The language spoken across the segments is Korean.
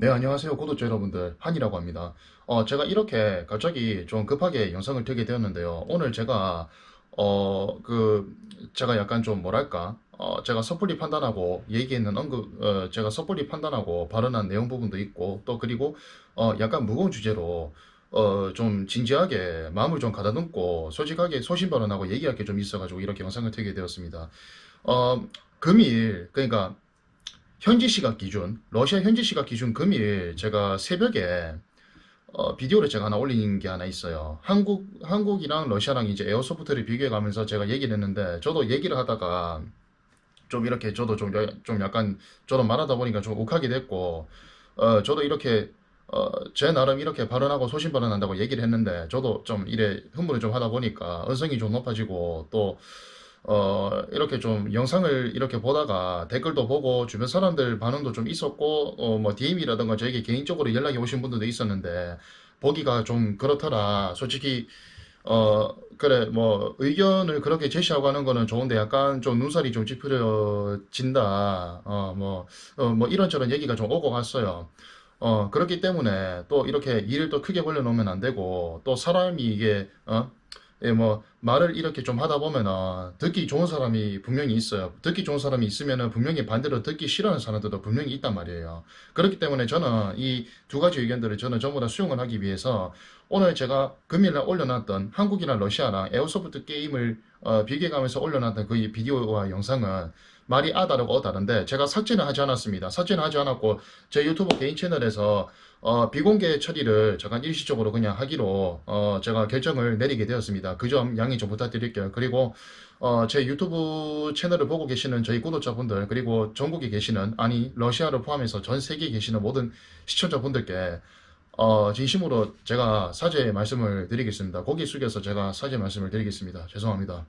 네, 안녕하세요. 구독자 여러분들. 한이라고 합니다. 어, 제가 이렇게 갑자기 좀 급하게 영상을 틀게 되었는데요. 오늘 제가, 어, 그, 제가 약간 좀 뭐랄까, 어, 제가 섣불리 판단하고 얘기했는 언급, 어, 제가 섣불리 판단하고 발언한 내용 부분도 있고, 또 그리고, 어, 약간 무거운 주제로, 어, 좀 진지하게 마음을 좀 가다듬고, 솔직하게 소신 발언하고 얘기할 게 좀 있어가지고 이렇게 영상을 틀게 되었습니다. 어, 금일, 그러니까, 현지 시각 기준, 러시아 현지 시각 기준 금일 제가 새벽에 어, 비디오를 제가 하나 올린 게 하나 있어요. 한국, 한국이랑 러시아랑 이제 에어소프트를 비교해 가면서 제가 얘기를 했는데, 저도 얘기를 하다가 좀 이렇게 저도 좀, 여- 좀 약간, 저도 말하다 보니까 좀 욱하게 됐고, 어, 저도 이렇게, 어, 제 나름 이렇게 발언하고 소신 발언한다고 얘기를 했는데, 저도 좀 이래 흥분을 좀 하다 보니까 언성이 좀 높아지고, 또, 어, 이렇게 좀 영상을 이렇게 보다가 댓글도 보고 주변 사람들 반응도 좀 있었고, 어, 뭐 DM이라든가 저에게 개인적으로 연락이 오신 분들도 있었는데, 보기가 좀 그렇더라. 솔직히, 어, 그래, 뭐, 의견을 그렇게 제시하고 하는 거는 좋은데 약간 좀 눈살이 좀 찌푸려진다. 어, 뭐, 어, 뭐 이런저런 얘기가 좀 오고 갔어요. 어, 그렇기 때문에 또 이렇게 일을 또 크게 벌려놓으면 안 되고, 또 사람이 이게, 어, 예, 뭐, 말을 이렇게 좀 하다 보면은 듣기 좋은 사람이 분명히 있어요. 듣기 좋은 사람이 있으면은 분명히 반대로 듣기 싫어하는 사람들도 분명히 있단 말이에요. 그렇기 때문에 저는 이 두 가지 의견들을 저는 전부 다 수용을 하기 위해서 오늘 제가 금일날 올려놨던 한국이나 러시아랑 에어소프트 게임을 어, 비교해가면서 올려놨던 그 비디오와 영상은 말이 아 다르고 어 다른데 제가 삭제는 하지 않았습니다. 삭제는 하지 않았고 제 유튜브 개인 채널에서 어, 비공개 처리를 잠깐 일시적으로 그냥 하기로 어, 제가 결정을 내리게 되었습니다. 그 점 양해 좀 부탁드릴게요. 그리고 어, 제 유튜브 채널을 보고 계시는 저희 구독자분들 그리고 전국에 계시는 아니 러시아를 포함해서 전 세계에 계시는 모든 시청자분들께 어, 진심으로 제가 사죄의 말씀을 드리겠습니다. 고개 숙여서 제가 사죄 말씀을 드리겠습니다. 죄송합니다.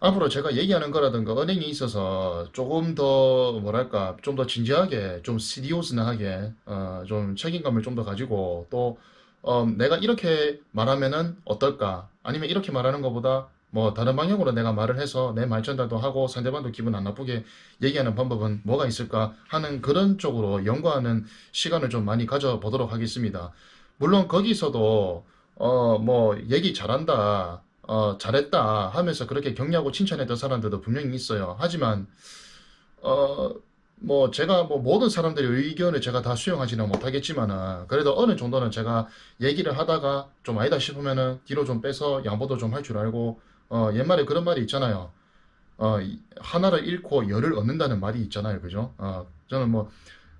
앞으로 제가 얘기하는 거라든가 언행에 있어서 조금 더 뭐랄까 좀 더 진지하게 좀 시리어스하게 어, 좀 책임감을 좀 더 가지고 또 어, 내가 이렇게 말하면은 어떨까 아니면 이렇게 말하는 것보다 뭐 다른 방향으로 내가 말을 해서 내 말 전달도 하고 상대방도 기분 안 나쁘게 얘기하는 방법은 뭐가 있을까 하는 그런 쪽으로 연구하는 시간을 좀 많이 가져보도록 하겠습니다. 물론 거기서도 어 뭐 얘기 잘한다 어, 잘했다 하면서 그렇게 격려하고 칭찬했던 사람들도 분명히 있어요. 하지만, 어, 뭐, 제가 뭐 모든 사람들의 의견을 제가 다 수용하지는 못하겠지만은, 그래도 어느 정도는 제가 얘기를 하다가 좀 아니다 싶으면은 뒤로 좀 빼서 양보도 좀 할 줄 알고, 어, 옛말에 그런 말이 있잖아요. 어, 이- 하나를 잃고 열을 얻는다는 말이 있잖아요. 그죠? 어, 저는 뭐,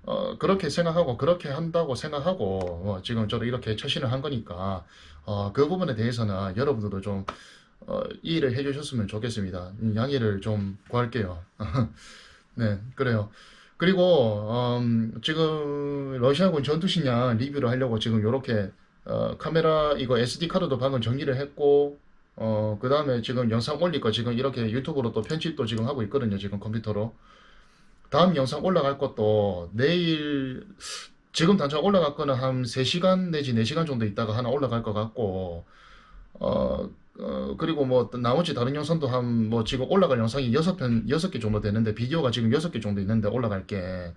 어, 그렇게 생각하고, 그렇게 한다고 생각하고, 어, 지금 저도 이렇게 처신을 한 거니까, 어, 그 부분에 대해서는 여러분들도 좀, 어, 이해를 해주셨으면 좋겠습니다. 음, 양해를 좀 구할게요. 네, 그래요. 그리고, 음, 지금 러시아군 전투식량 리뷰를 하려고 지금 요렇게, 어, 카메라, 이거 SD 카드도 방금 정리를 했고, 어, 그 다음에 지금 영상 올릴 거 지금 이렇게 유튜브로 또 편집도 지금 하고 있거든요. 지금 컴퓨터로. 다음 영상 올라갈 것도 내일, 지금 당장 올라갈 거는 한 3시간 내지 4시간 정도 있다가 하나 올라갈 것 같고, 어, 어, 그리고 뭐 나머지 다른 영상도 한 뭐 지금 올라갈 영상이 6편, 6개 정도 되는데 비디오가 지금 6개 정도 있는데 올라갈 게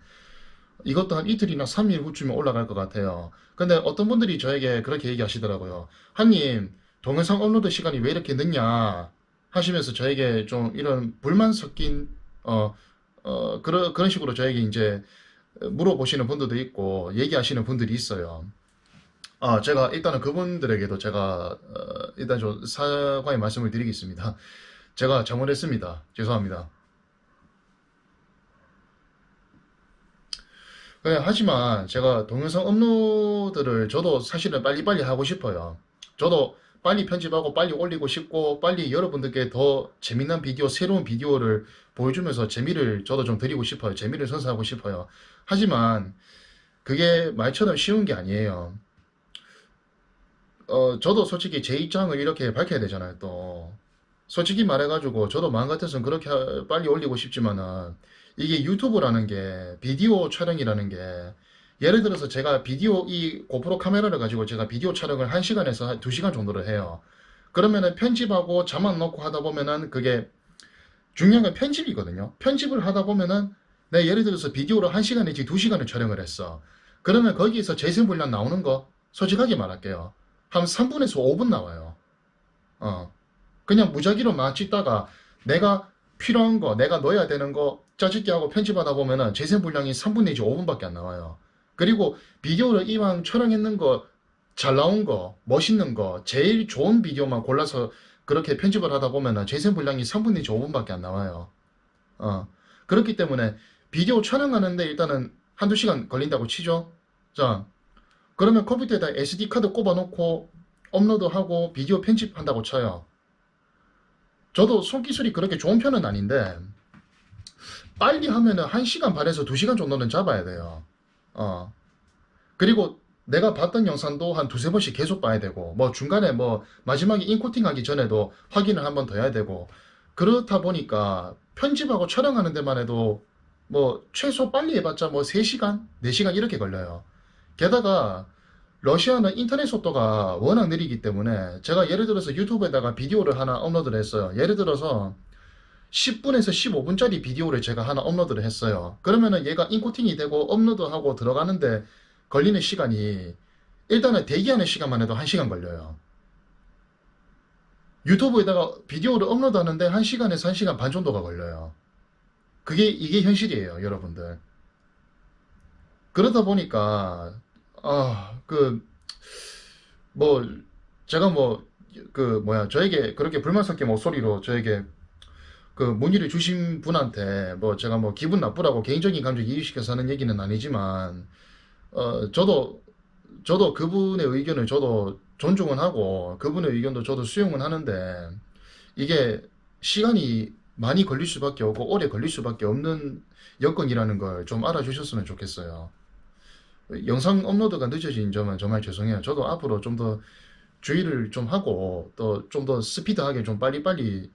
이것도 한 이틀이나 3일 후쯤에 올라갈 것 같아요. 근데 어떤 분들이 저에게 그렇게 얘기하시더라고요. 한님, 동영상 업로드 시간이 왜 이렇게 늦냐 하시면서 저에게 좀 이런 불만 섞인 어, 어, 그런, 그런 식으로 저에게 이제 물어보시는 분들도 있고 얘기하시는 분들이 있어요. 아, 제가 일단은 그분들에게도 제가 어, 일단 좀 사과의 말씀을 드리겠습니다. 제가 잘못했습니다. 죄송합니다. 네, 하지만 제가 동영상 업로드를 저도 사실은 빨리빨리 하고 싶어요. 저도 빨리 편집하고 빨리 올리고 싶고 빨리 여러분들께 더 재미난 비디오, 새로운 비디오를 보여주면서 재미를 저도 좀 드리고 싶어요. 재미를 선사하고 싶어요. 하지만 그게 말처럼 쉬운 게 아니에요. 어, 저도 솔직히 제 입장을 이렇게 밝혀야 되잖아요, 또. 솔직히 말해가지고, 저도 마음 같아서는 그렇게 하- 빨리 올리고 싶지만은, 이게 유튜브라는 게, 비디오 촬영이라는 게, 예를 들어서 제가 비디오, 이 고프로 카메라를 가지고 제가 비디오 촬영을 1시간에서 한 2시간 정도를 해요. 그러면은 편집하고 자막 넣고 하다 보면은 그게 중요한 건 편집이거든요. 편집을 하다 보면은 내가 예를 들어서 비디오를 1시간 내지 2시간을 촬영을 했어. 그러면 거기에서 재생 분량 나오는 거 솔직하게 말할게요. 한 3분에서 5분 나와요. 어. 그냥 무작위로 막 찍다가 내가 필요한 거, 내가 넣어야 되는 거 짜집기 하고 편집하다 보면은 재생 분량이 3분 내지 5분밖에 안 나와요. 그리고 비디오를 이왕 촬영했는 거, 잘 나온 거, 멋있는 거, 제일 좋은 비디오만 골라서 그렇게 편집을 하다 보면은 재생 분량이 3분 내지 5분밖에 안 나와요. 어. 그렇기 때문에 비디오 촬영하는데 일단은 한두 시간 걸린다고 치죠. 자, 그러면 컴퓨터에다 SD 카드 꼽아놓고 업로드하고 비디오 편집한다고 쳐요. 저도 손기술이 그렇게 좋은 편은 아닌데 빨리 하면은 1시간 반에서 2시간 정도는 잡아야 돼요. 어. 그리고 내가 봤던 영상도 한 두세 번씩 계속 봐야 되고 뭐 중간에 뭐 마지막에 인코팅 하기 전에도 확인을 한 번 더 해야 되고 그렇다 보니까 편집하고 촬영하는 데만 해도 뭐 최소 빨리 해봤자 뭐 3시간, 4시간 이렇게 걸려요. 게다가 러시아는 인터넷 속도가 워낙 느리기 때문에 제가 예를 들어서 유튜브에다가 비디오를 하나 업로드를 했어요. 예를 들어서 10분에서 15분짜리 비디오를 제가 하나 업로드를 했어요. 그러면은 얘가 인코팅이 되고 업로드하고 들어가는데 걸리는 시간이 일단은 대기하는 시간만 해도 1시간 걸려요. 유튜브에다가 비디오를 업로드하는데 1시간에서 1시간 반 정도가 걸려요. 그게 이게 현실이에요, 여러분들. 그러다 보니까 아, 그 뭐 제가 뭐 그 뭐야 저에게 그렇게 불만 섞인 목소리로 저에게 그 문의를 주신 분한테 뭐 제가 뭐 기분 나쁘라고 개인적인 감정 이입시켜서 하는 얘기는 아니지만 어 저도 저도 그분의 의견을 저도 존중은 하고 그분의 의견도 저도 수용은 하는데 이게 시간이 많이 걸릴 수밖에 없고 오래 걸릴 수밖에 없는 여건이라는 걸 좀 알아주셨으면 좋겠어요. 영상 업로드가 늦어진 점은 정말 죄송해요. 저도 앞으로 좀 더 주의를 좀 하고 또 좀 더 스피드하게 좀 빨리빨리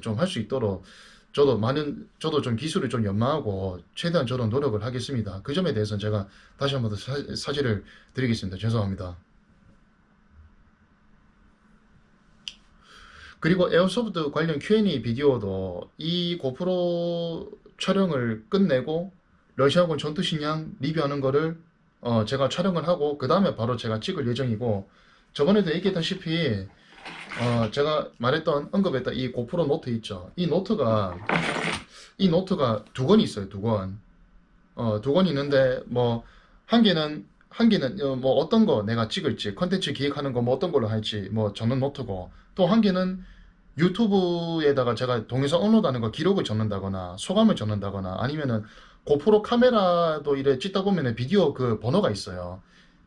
좀 할 수 있도록 저도 많은 저도 좀 기술을 좀 연마하고 최대한 저도 노력을 하겠습니다. 그 점에 대해서는 제가 다시 한 번 더 사죄를 드리겠습니다. 죄송합니다. 그리고 에어소프트 관련 Q&A 비디오도 이 고프로 촬영을 끝내고 러시아군 전투 식량 리뷰하는 거를 어, 제가 촬영을 하고 그 다음에 바로 제가 찍을 예정이고 저번에도 얘기했다시피 어, 제가 말했던 언급했던 이 고프로 노트 있죠. 이 노트가 이 노트가 두권 있어요. 두 권. 어, 두 권 있는데 뭐 한 개는 한 개는 어, 뭐 어떤 거 내가 찍을지 컨텐츠 기획하는 거 뭐 어떤 걸로 할지 뭐 적는 노트고 또 한 개는 유튜브에다가 제가 동영상 업로드하는 거 기록을 적는다거나 소감을 적는다거나 아니면은 고프로 카메라도 이래 찍다 보면은 비디오 그 번호가 있어요.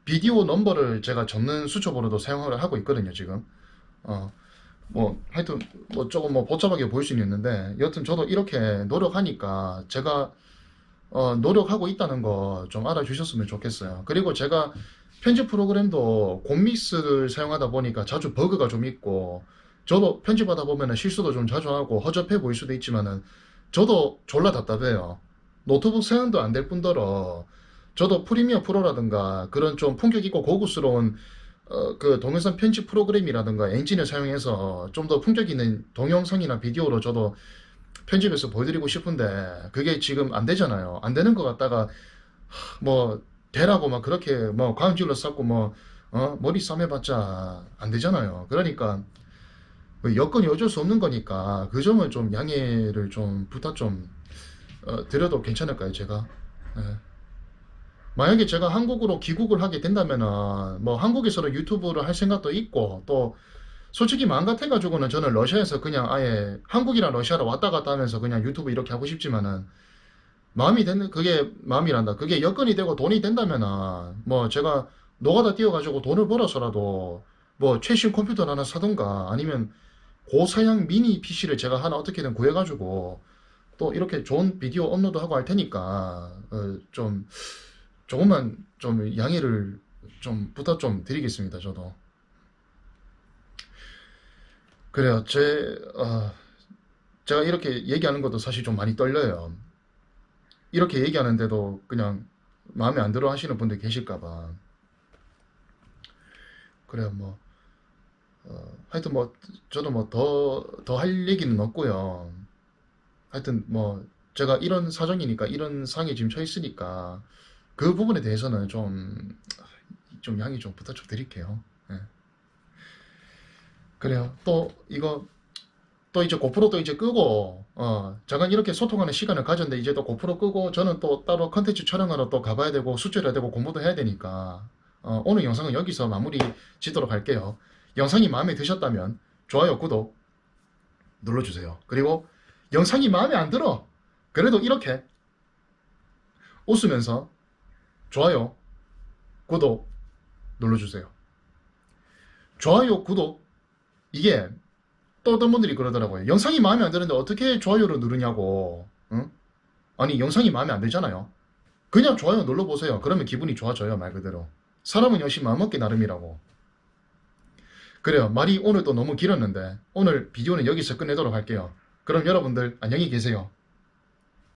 비디오 넘버를 제가 적는 수첩으로도 사용을 하고 있거든요, 지금. 어, 뭐, 하여튼, 뭐, 조금 뭐, 복잡하게 보일 수는 있는데, 여튼 저도 이렇게 노력하니까, 제가, 어, 노력하고 있다는 거 좀 알아주셨으면 좋겠어요. 그리고 제가 편집 프로그램도 곰믹스를 사용하다 보니까 자주 버그가 좀 있고, 저도 편집하다 보면은 실수도 좀 자주 하고, 허접해 보일 수도 있지만은, 저도 졸라 답답해요. 노트북 사용도 안 될 뿐더러, 저도 프리미어 프로라든가 그런 좀 품격 있고 고급스러운 어, 그 동영상 편집 프로그램이라든가 엔진을 사용해서 좀 더 품격 있는 동영상이나 비디오로 저도 편집해서 보여드리고 싶은데 그게 지금 안 되잖아요. 안 되는 것 같다가 하, 뭐 되라고 막 그렇게 뭐 광질러 쌓고 뭐 어, 머리 싸매봤자 안 되잖아요. 그러니까 뭐 여건이 어쩔 수 없는 거니까 그 점은 좀 양해를 좀 부탁 좀 어, 드려도 괜찮을까요, 제가? 예. 만약에 제가 한국으로 귀국을 하게 된다면은 뭐 한국에서는 유튜브를 할 생각도 있고 또 솔직히 마음 같아가지고는 저는 러시아에서 그냥 아예 한국이랑 러시아로 왔다 갔다 하면서 그냥 유튜브 이렇게 하고 싶지만은 마음이 되는 그게 마음이란다. 그게 여건이 되고 돈이 된다면은 뭐 제가 노가다 뛰어가지고 돈을 벌어서라도 뭐 최신 컴퓨터 하나 사든가 아니면 고사양 미니 PC를 제가 하나 어떻게든 구해가지고 또 이렇게 좋은 비디오 업로드하고 할 테니까 어, 좀 조금만 좀 양해를 좀 부탁 좀 드리겠습니다. 저도 그래요. 제 어, 제가 이렇게 얘기하는 것도 사실 좀 많이 떨려요. 이렇게 얘기하는데도 그냥 마음에 안 들어 하시는 분들 계실까 봐. 그래요. 뭐 어, 하여튼 뭐 저도 뭐 더 더 할 얘기는 없고요. 하여튼 뭐 제가 이런 사정이니까 이런 상에 지금 처해 있으니까 그 부분에 대해서는 좀, 좀 양해 좀 부탁 좀 드릴게요. 예. 그래요. 또 이거 또 이제 고프로 또 이제 끄고 어 잠깐 이렇게 소통하는 시간을 가졌는데 이제 또 고프로 끄고 저는 또 따로 컨텐츠 촬영하러 또 가봐야 되고 수출해야 되고 공부도 해야 되니까 어, 오늘 영상은 여기서 마무리 짓도록 할게요. 영상이 마음에 드셨다면 좋아요, 구독 눌러주세요. 그리고 영상이 마음에 안 들어. 그래도 이렇게 웃으면서 좋아요, 구독 눌러주세요. 좋아요, 구독 이게 또 어떤 분들이 그러더라고요. 영상이 마음에 안 드는데 어떻게 좋아요를 누르냐고. 응? 아니 영상이 마음에 안 들잖아요. 그냥 좋아요 눌러보세요. 그러면 기분이 좋아져요 말 그대로. 사람은 역시 마음먹기 나름이라고. 그래요. 말이 오늘도 너무 길었는데 오늘 비디오는 여기서 끝내도록 할게요. 그럼 여러분들 안녕히 계세요.